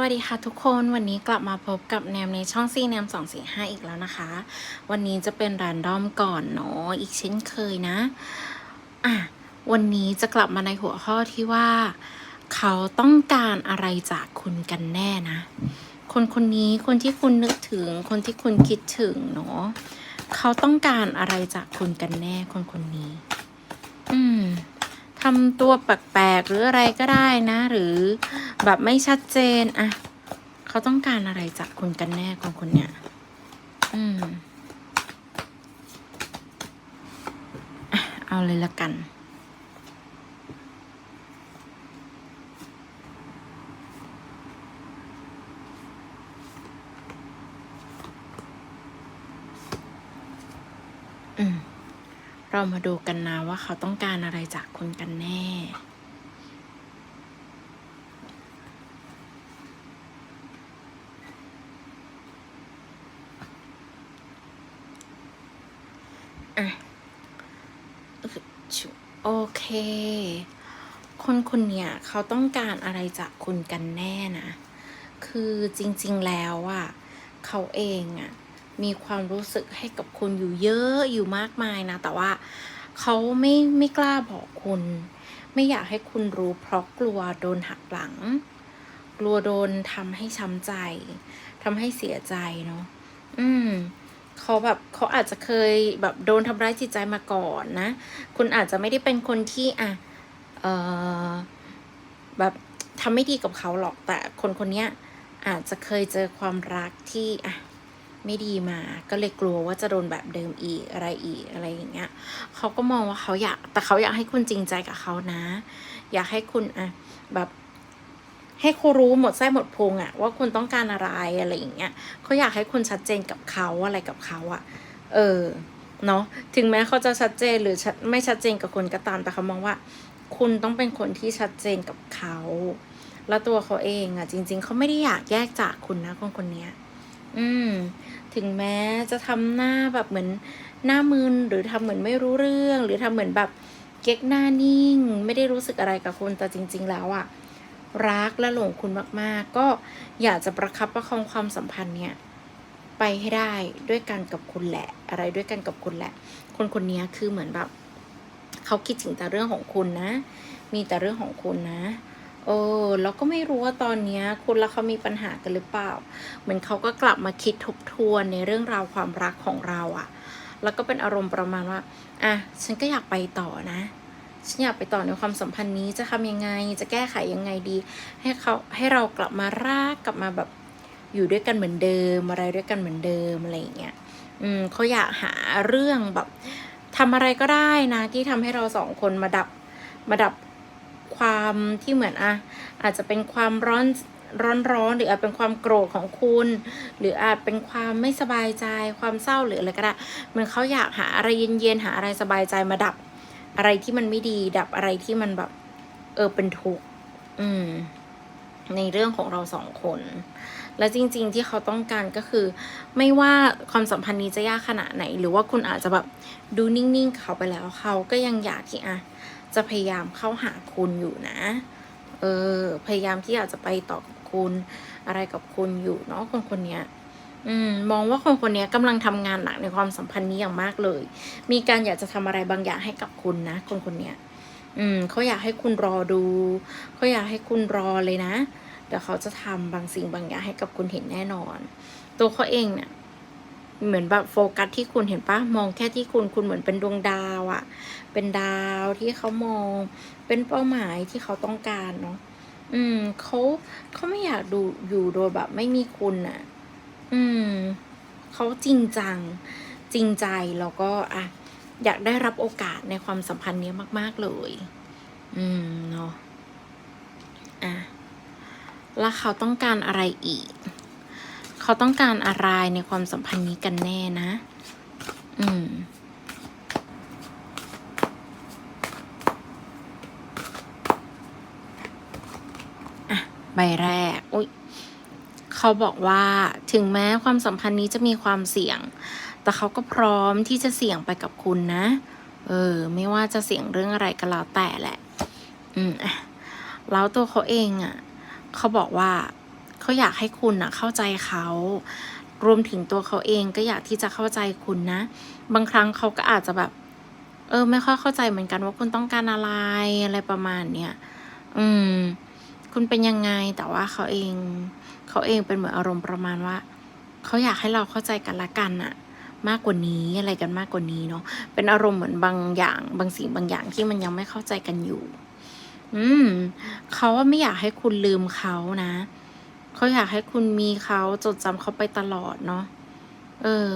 วัสดีค่ะทุกคนวันนี้กลับมาพบกับแนมในช่องซีแนม2 4 5อีกแล้วนะคะ วันนี้จะเป็นรันดอมก่อนเนาะอีกเช่นเคยนะอะวันนี้จะกลับมาในหัวข้อที่ว่า เขาต้องการอะไรจากคุณกันแน่นะ คนคนนี้คนที่คุณนึกถึง คนที่คุณคิดถึงเนาะเขาต้องการอะไรจากคุณกันแน่คนคนนี้ อืม ทำตัวแปลกๆหรืออะไรก็ได้นะ หรือแบบไม่ชัดเจนอะเขาต้องการอะไรจากคุณกันแน่คนคนเนี้ยอืมอเอาเลยละกันอืม เรามาดูกันนะว่าเขาต้องการอะไรจากคุณกันแน่อะชุโอเค คนคนเนี้ยเขาต้องการอะไรจากคุณกันแน่นะ คือจริง ๆ แล้วอะเขาเองอะ มีความรู้สึกให้กับคุณอยู่เยอะอยู่มากมายนะ แต่ว่าเขาไม่ไม่กล้าบอกคุณ ไม่อยากให้คุณรู้ เพราะกลัวโดนหักหลัง กลัวโดนทำให้ช้ำใจทำให้เสียใจเนาะอืมเขาแบบเขาอาจจะเคยแบบโดนทำร้ายจิตใจมาก่อนนะ คุณอาจจะไม่ได้เป็นคนที่อะเออแบบทำไม่ดีกับเขาหรอกแต่คนคนนี้อาจจะเคยเจอความรักที่อะ ไม่ดีมา ก็เลยกลัวว่าจะโดนแบบเดิมอีกอะไรอีกอะไรอย่างเงี้ยเขาก็มองว่าเขาอยาก แต่เขาอยากให้คุณจริงใจกับเขานะ อยากให้คุณอะแบบให้เขารู้หมดไส้หมดพุงอะว่าคุณต้องการอะไรอะไรอย่างเงี้ยเขาอยากให้คุณชัดเจนกับเขาอะไรกับเขาอะเออเนาะถึงแม้เขาจะชัดเจนหรือชัดไม่ชัดเจนกับคุณก็ตามแต่เขามองว่า คุณต้องเป็นคนที่ชัดเจนกับเขาแล้วตัวเขาเองอะจริง ๆเขาไม่ได้อยากแยกจากคุณนะคนคนนี้อืม ถึงแม้จะทำหน้าแบบเหมือนหน้ามึนหรือทำเหมือนไม่รู้เรื่อง หรือทำเหมือนแบบเก๊กหน้านิ่ง ไม่ได้รู้สึกอะไรกับคุณแต่จริง ๆ แล้วอะรักและหลงคุณมากๆ ก็อยากจะประคับประคองความสัมพันธ์เนี่ยไปให้ได้ด้วยกันกับคุณแหละ อะไรด้วยกันกับคุณแหละ คนคนนี้คือเหมือนแบบเขาคิดถึงแต่เรื่องของคุณนะ มีแต่เรื่องของคุณนะ เออแล้วก็ไม่รู้ว่าตอนนี้คุณและเขามีปัญหากันหรือเปล่า เหมือนเขาก็กลับมาคิดทบทวนในเรื่องราวความรักของเราอะแล้วก็เป็นอารมณ์ประมาณว่าอะฉันก็อยากไปต่อนะฉันอยากไปต่อในความสัมพันธ์นี้จะทำยังไง จะแก้ไขยังไงดี ให้เขาให้เรากลับมารักกลับมาแบบอยู่ด้วยกันเหมือนเดิม อะไรด้วยกันเหมือนเดิมอะไรอย่างเงี้ย อืมเขาอยากหาเรื่องแบบทำอะไรก็ได้นะ ที่ทำให้เราสองคนมาดับมาดับ ความที่เหมือนอะอาจจะเป็นความร้อนร้อนร้อนหรืออาจเป็นความโกรธของคุณ หรืออาจเป็นความไม่สบายใจความเศร้าหรืออะไรก็ได้เหมือนเขาอยากหาอะไรเย็นๆหาอะไรสบายใจมาดับ อะไรที่มันไม่ดีดับอะไรที่มันแบบ เออเป็นทุกข์อืม ในเรื่องของเราสองคน และจริง ๆ ที่เขาต้องการก็คือ ไม่ว่าความสัมพันธ์นี้จะยากขนาดไหน หรือว่าคุณอาจจะแบบดูนิ่งๆเขาไปแล้วเขาก็ยังอยากที่อะ จะพยายามเข้าหาคุณอยู่นะ เออ พยายามที่อยากจะไปต่อกับคุณ อะไรกับคุณอยู่เนาะคนคนนี้อืมมองว่าคนคนนี้กำลังทำงานหนักในความสัมพันธ์นี้อย่างมากเลย มีการอยากจะทำอะไรบางอย่างให้กับคุณนะ คนคนนี้อืมเขาอยากให้คุณรอดูเขาอยากให้คุณรอเลยนะเดี๋ยวเขาจะทำบางสิ่งบางอย่างให้กับคุณเห็นแน่นอน ตัวเขาเองเนี่ยเหมือนแบบโฟกัสที่คุณเห็นปะมองแค่ที่คุณคุณเหมือนเป็นดวงดาวอะ เป็นดาวที่เขามอง เป็นเป้าหมายที่เขาต้องการเนาะอืมเขาเขาไม่อยากดูอยู่โดยแบบไม่มีคุณอะอืมเขาจริงจัง จริงใจแล้วก็อะอยากได้รับโอกาสในความสัมพันธ์นี้มาก ๆ เลย อืมเนาะอะแล้วเขาต้องการอะไรอีก เขาต้องการอะไรในความสัมพันธ์นี้กันแน่นะ อืม ใบแรก อุ้ยเขาบอกว่าถึงแม้ความสัมพันธ์นี้จะมีความเสี่ยง แต่เขาก็พร้อมที่จะเสี่ยงไปกับคุณนะ เออ ไม่ว่าจะเสี่ยงเรื่องอะไรก็แล้วแต่แหละ อืมแล้วตัวเขาเองอะ เขาบอกว่าเขาอยากให้คุณนะเข้าใจเขา รวมถึงตัวเขาเองก็อยากที่จะเข้าใจคุณนะ บางครั้งเขาก็อาจจะแบบ เออ ไม่ค่อยเข้าใจเหมือนกันว่าคุณต้องการอะไรอะไรประมาณเนี้ย อืม คุณเป็นยังไงแต่ว่าเขาเอง เขาเองเป็นเหมือนอารมณ์ประมาณว่าเขาอยากให้เราเข้าใจกันละกันอะมากกว่านี้อะไรกันมากกว่านี้เนาะเป็นอารมณ์เหมือนบางอย่าง บางสิ่งบางอย่างที่มันยังไม่เข้าใจกันอยู่ อืมเขาว่าไม่อยากให้คุณลืมเขานะเขาอยากให้คุณมีเขาจดจำเขาไปตลอดเนาะเออ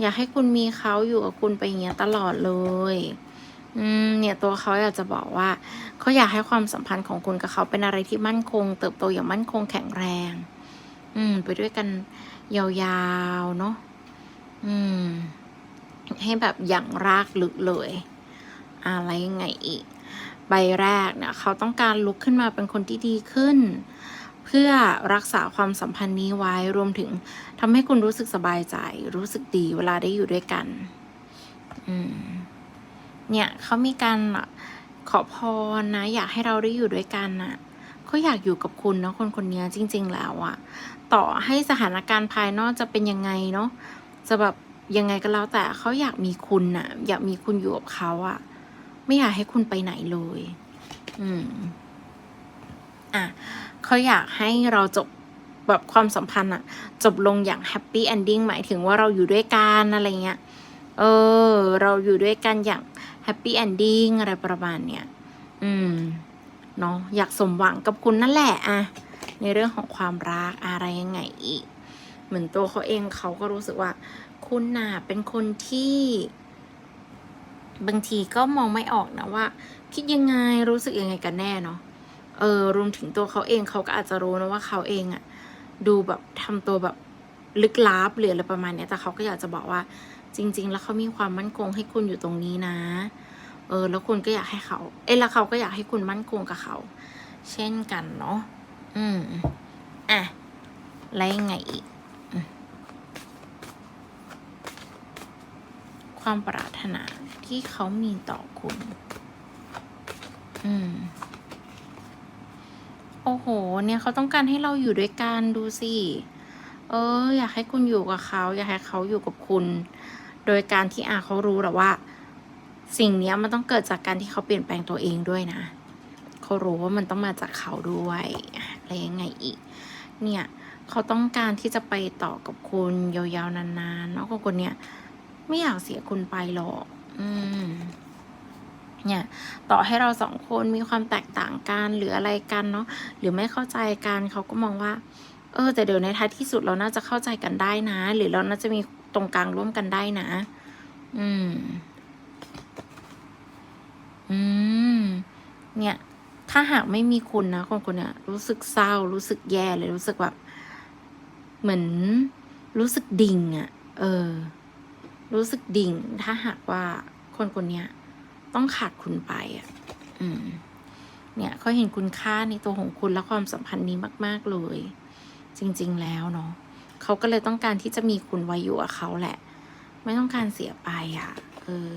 อยากให้คุณมีเขาอยู่กับคุณไปอย่างเงี้ยตลอดเลย อืมเนี่ยตัวเขาอยากจะบอกว่าเขาอยากให้ความสัมพันธ์ของคุณกับเขาเป็นอะไรที่มั่นคง เติบโตอย่างมั่นคงแข็งแรง อืม ไปด้วยกันยาวๆเนาะอืม ให้แบบอย่างรากลึกเลย อะไรยังไงอีก ใบแรกเนี่ยเขาต้องการลุกขึ้นมาเป็นคนที่ดีขึ้น เพื่อรักษาความสัมพันธ์นี้ไว้รวมถึงทำให้คุณรู้สึกสบายใจ รู้สึกดีเวลาได้อยู่ด้วยกัน อืม เนี่ยเขามีการขอพรนะ อยากให้เราได้อยู่ด้วยกันน่ะเขาอยากอยู่กับคุณนะคนคนนี้จริง ๆ แล้วอะต่อให้สถานการณ์ภายนอกจะเป็นยังไงเนาะจะแบบยังไงก็แล้วแต่เขาอยากมีคุณน่ะ อยากมีคุณอยู่กับเขาอะไม่อยากให้คุณไปไหนเลย อืม อะเขาอยากให้เราจบแบบความสัมพันธ์อะจบลงอย่างแฮปปี้เอนดิ้งหมายถึงว่าเราอยู่ด้วยกันอะไรเงี้ย เออ เราอยู่ด้วยกันอย่าง แฮปปี้เอนดิ้งอะไรประมาณเนี้ยอืมเนาะอยากสมหวังกับคุณนั่นแหละอะในเรื่องของความรักอะไรยังไงอีก เหมือนตัวเขาเองเขาก็รู้สึกว่า คุณน่ะเป็นคนที่ บางทีก็มองไม่ออกนะว่า คิดยังไงรู้สึกยังไงกันแน่เนาะเออรวมถึงตัวเขาเองเขาก็อาจจะรู้นะว่าเขาเองอะดูแบบทำตัวแบบ ลึกลับหรืออะไรประมาณนี้แต่เขาก็อยากจะบอกว่า จริง ๆ แล้วเขามีความมั่นคงให้คุณอยู่ตรงนี้นะ เออ แล้วคุณก็อยากให้เขา เอ้แล้วเขาก็อยากให้คุณมั่นคงกับเขา เช่นกันเนาะอืมอะแล้วยังไงอีกอความปรารถนาที่เขามีต่อคุณ อืม โอ้โห เนี่ยเขาต้องการให้เราอยู่ด้วยกันดูสิ เออ อยากให้คุณอยู่กับเขา อยากให้เขาอยู่กับคุณ โดยการที่อาเขารู้แหละว่า สิ่งนี้มันต้องเกิดจากการที่เขาเปลี่ยนแปลงตัวเองด้วยนะเขารู้ว่ามันต้องมาจากเขาด้วยอะไรยังไงอีก เนี่ยเขาต้องการที่จะไปต่อกับคุณยาวๆนานๆเนาะกคนเนี้ยไม่อยากเสียคุณไปหรอก อืม เนี่ย ต่อให้เราสองคนมีความแตกต่างกันหรืออะไรกันเนาะหรือไม่เข้าใจกันเขาก็มองว่า เออ แต่เดี๋ยวในท้ายที่สุดเราน่าจะเข้าใจกันได้นะ หรือเราน่าจะมีตรงกลางร่วมกันได้นะ อืม อืม เนี่ย ถ้าหากไม่มีคุณนะคนคนเนี้ยรู้สึกเศร้า รู้สึกแย่เลยรู้สึกแบบเหมือนรู้สึกดิ่งอะ่ะ เออ รู้สึกดิ่ง ถ้าหากว่าคนคนเนี้ย ต้องขาดคุณไปอะ่ะ อืม เนี่ยเขาเห็นคุณค่าในตัวของคุณและความสัมพันธ์นี้มาก ๆ เลย จริง ๆ แล้วเนาะเขาก็เลยต้องการที่จะมีคุณไว้อยู่กับเขาแหละ ไม่ต้องการเสียไปอะ่ะเออ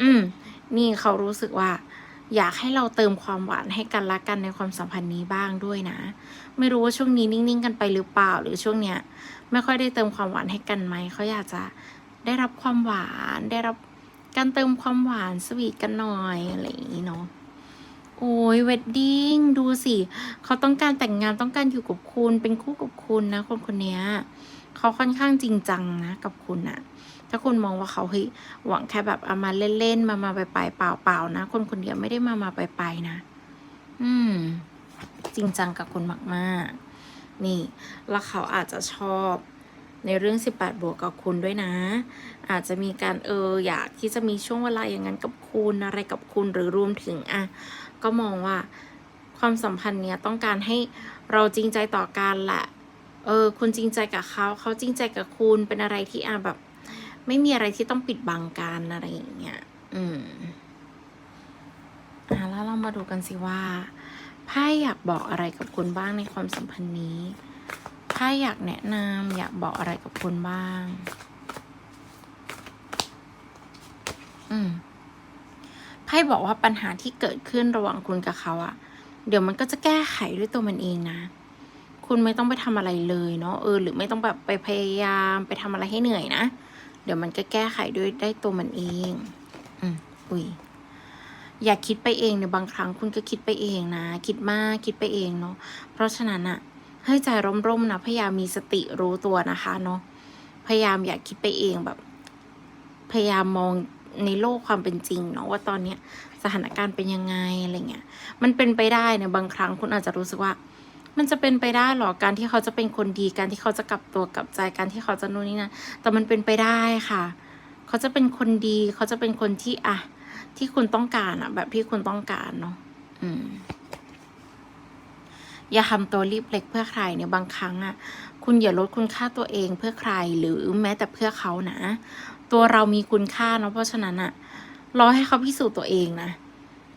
อืม นี่เขารู้สึกว่า อยากให้เราเติมความหวานให้กันและกันในความสัมพันธ์นี้บ้างด้วยนะ ไม่รู้ว่าช่วงนี้นิ่ง ๆ กันไปหรือเปล่า หรือช่วงเนี้ย ไม่ค่อยได้เติมความหวานให้กันไหมเขาอยากจะได้รับความหวานได้รับการเติมความหวานสวีทกันหน่อยอะไรอย่างนี้เนาะ โอ้ยเวดดิ้งดูสิเขาต้องการแต่งงานต้องการอยู่กับคุณ เป็นคู่กับคุณนะ คนคนนี้เขาค่อนข้างจริงจังนะ กับคุณอะถ้าคุณมองว่าเขาเฮ้ยหวังแค่แบบเอามาเล่นๆมามาไปไปเปล่าเปล่าๆนะ คนคนเดียวไม่ได้มามาไปไปนะ อืม จริงจังกับคุณมากๆ นี่ แล้วเขาอาจจะชอบ ในเรื่อง 18 บวกกับคุณด้วยนะ อาจจะมีการเอออยากที่จะมีช่วงเวลาอย่างนั้นกับคุณอะไรกับคุณหรือรวมถึงอะก็มองว่าความสัมพันธ์เนี้ยต้องการให้เราจริงใจต่อกันแหละเออคุณจริงใจกับเขาเขาจริงใจกับคุณเป็นอะไรที่อะแบบ ไม่มีอะไรที่ต้องปิดบังกันอะไรอย่างเงี้ยอืมอะแล้วเรามาดูกันสิว่าไพ่อยากบอกอะไรกับคุณบ้างในความสัมพันธ์นี้ ไพ่อยากแนะนำอยากบอกอะไรกับคุณบ้าง อืมไพ่บอกว่าปัญหาที่เกิดขึ้นระหว่างคุณกับเขาอะเดี๋ยวมันก็จะแก้ไขด้วยตัวมันเองนะ คุณไม่ต้องไปทำอะไรเลยเนาะเออหรือไม่ต้องแบบไปพยายามไปทำอะไรให้เหนื่อยนะ เดี๋ยวมันก็แก้ไขด้วยได้ตัวมันเอง อืมอุ้ยอย่าคิดไปเองเนี่ยบางครั้งคุณก็คิดไปเองนะ คิดมากคิดไปเองเนาะเพราะฉะนั้นอะ ให้ใจร่มๆนะ พยายามมีสติรู้ตัวนะคะเนาะ พยายามอย่าคิดไปเองแบบ พยายามมองในโลกความเป็นจริงเนาะว่าตอนเนี้ยสถานการณ์เป็นยังไงอะไรเงี้ย มันเป็นไปได้เนี่ยบางครั้งคุณอาจจะรู้สึกว่า มันจะเป็นไปได้หรอการที่เขาจะเป็นคนดีการที่เขาจะกลับตัวกลับใจการที่เขาจะนู่นนี่นะแต่มันเป็นไปได้ค่ะ เขาจะเป็นคนดี เขาจะเป็นคนที่อะที่คุณต้องการอะแบบที่คุณต้องการเนาะอืม อย่าทำตัวรีบเล็กเพื่อใครเนี่ยบางครั้งอะคุณอย่าลดคุณค่าตัวเองเพื่อใครหรือแม้แต่เพื่อเขานะ ตัวเรามีคุณค่าเนาะเพราะฉะนั้นอะรอให้เขาพิสูจน์ตัวเองนะ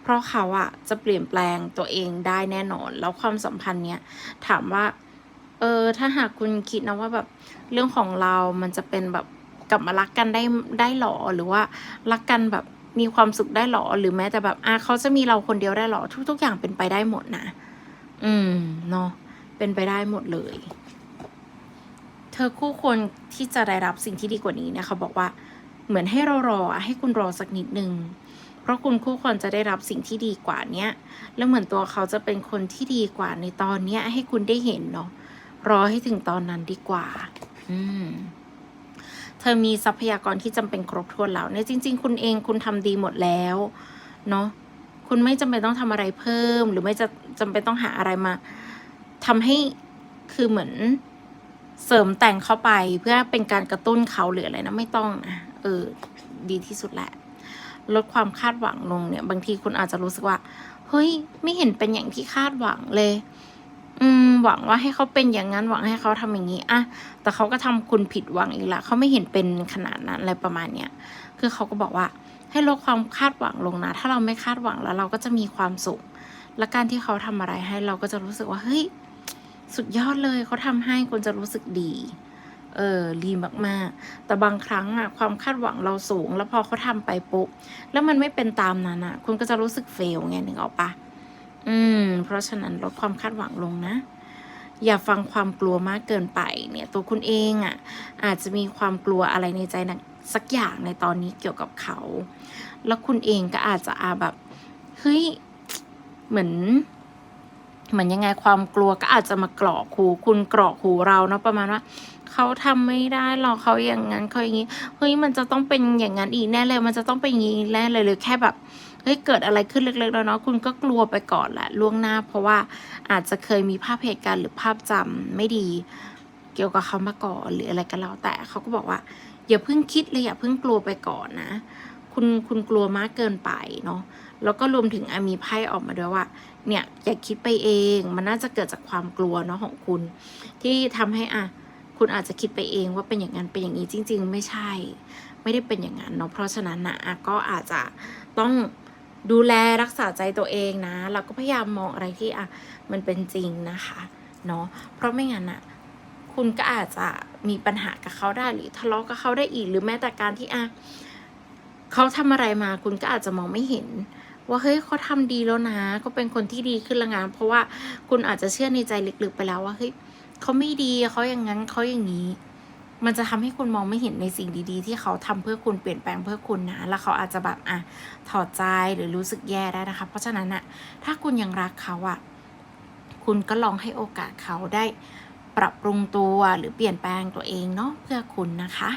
เพราะเขาอะจะเปลี่ยนแปลงตัวเองได้แน่นอน แล้วความสัมพันธ์เนี้ยถามว่า เออถ้าหากคุณคิดนะว่าแบบเรื่องของเรามันจะเป็นแบบกลับมารักกันได้ได้หรอหรือว่ารักกันแบบมีความสุขได้หรอ หรือแม้แต่แบบอะเขาจะมีเราคนเดียวได้หรอ ทุก ๆ อย่างเป็นไปได้หมดนะ อืม เนาะเป็นไปได้หมดเลย เธอคู่ควรที่จะได้รับสิ่งที่ดีกว่านี้นะคะบอกว่า เหมือนให้เรารอให้คุณรอสักนิดนึงเพราะคุณคู่ควรจะได้รับสิ่งที่ดีกว่าเนี้ยแล้วเหมือนตัวเขาจะเป็นคนที่ดีกว่าในตอนเนี้ย ให้คุณได้เห็นเนาะรอให้ถึงตอนนั้นดีกว่า อืมเธอมีทรัพยากรที่จำเป็นครบถ้วนแล้วในยจริง ๆ คุณเองคุณทำดีหมดแล้ว เนาะ คุณไม่จำเป็นต้องทำอะไรเพิ่ม หรือไม่จะจำเป็นต้องหาอะไรมาทำให้คือเหมือนเสริมแต่งเข้าไปเพื่อเป็นการกระตุ้นเขาหรืออะไรนะไม่ต้องนะเออ ดีที่สุดแหละ ลดความคาดหวังลงเนี่ย บางทีคุณอาจจะรู้สึกว่าเฮ้ยไม่เห็นเป็นอย่างที่คาดหวังเลย อืม หวังว่าให้เขาเป็นอย่างนั้นหวังให้เขาทำอย่างนี้อะแต่เขาก็ทำคุณผิดหวังอีกละเขาไม่เห็นเป็นขนาดนั้นอะไรประมาณเนี้ยคือเขาก็บอกว่า ให้ลดความคาดหวังลงนะ ถ้าเราไม่คาดหวังแล้วเราก็จะมีความสุข และการที่เขาทำอะไรให้เราก็จะรู้สึกว่าเฮ้ยสุดยอดเลยเขาทำให้คุณจะรู้สึกดีเออดีมากๆ แต่บางครั้งอะความคาดหวังเราสูง แล้วพอเขาทำไปปุ๊บ แล้วมันไม่เป็นตามนั้นอะคุณก็จะรู้สึกเฟลไงนึกออกปะอืม เพราะฉะนั้นลดความคาดหวังลงนะ อย่าฟังความกลัวมากเกินไป เนี่ย ตัวคุณเองอะอาจจะมีความกลัวอะไรในใจนะ สักอย่างในตอนนี้เกี่ยวกับเขา แล้วคุณเองก็อาจจะอาแบบเฮ้ยเหมือนเหมือนยังไงความกลัวก็อาจจะมากรอกหูคุณกรอกหูเราเนาะประมาณว่าเขาทำไม่ได้หรอกเขาอย่างนั้นเขาอย่างนี้เฮ้ยมันจะต้องเป็นอย่างนั้นอีกแน่เลย มันจะต้องเป็นอย่างนี้แน่เลยหรือแค่แบบเฮ้ยเกิดอะไรขึ้นเล็กๆแล้วเนาะคุณก็กลัวไปก่อนแหละล่วงหน้า เพราะว่าอาจจะเคยมีภาพเหตุการณ์หรือภาพจำไม่ดี เกี่ยวกับเขามาก่อนหรืออะไรก็แล้วแต่เขาก็บอกว่า อย่าเพิ่งคิดเลยอย่าเพิ่งกลัวไปก่อนนะ คุณคุณกลัวมากเกินไปเนาะแล้วก็รวมถึงมีไพ่ออกมาด้วยว่า เนี่ยอย่าคิดไปเอง มันน่าจะเกิดจากความกลัวเนาะของคุณ ที่ทำให้อะคุณอาจจะคิดไปเองว่าเป็นอย่างนั้นเป็นอย่างนี้จริง ๆ ไม่ใช่ ไม่ได้เป็นอย่างนั้นเนาะเพราะฉะนั้นนะอะก็อาจจะต้องดูแลรักษาใจตัวเองนะแล้วก็พยายามมองอะไรที่อะมันเป็นจริงนะคะเนาะเพราะไม่งั้นอะคุณก็อาจจะ มีปัญหากับเขาได้หรือทะเลาะกับเขาได้อีก หรือแม้แต่การที่อะเขาทำอะไรมาคุณก็อาจจะมองไม่เห็น ว่าเฮ้ยเขาทำดีแล้วนะก็เป็นคนที่ดีขึ้นละงานเพราะว่าคุณอาจจะเชื่อในใจลึกๆไปแล้วว่าเฮ้ยเขาไม่ดีเขาอย่างนั้นเขาอย่างนี้ มันจะทำให้คุณมองไม่เห็นในสิ่งดี ๆ ที่เขาทำเพื่อคุณเปลี่ยนแปลงเพื่อคุณนะแล้วเขาอาจจะแบบอะถอดใจหรือรู้สึกแย่ได้นะคะ เพราะฉะนั้นอะถ้าคุณยังรักเขาอะคุณก็ลองให้โอกาสเขาได้ ปรับปรุงตัวหรือเปลี่ยนแปลงตัวเองเนาะเพื่อคุณนะคะ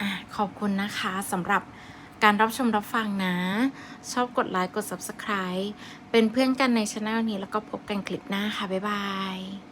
อะขอบคุณนะคะสำหรับการรับชมรับฟังนะ ชอบกดไลค์กด subscribe เป็นเพื่อนกันในช anel นี้แล้วก็พบกันคลิปหน้าค่ะ บ๊ายบาย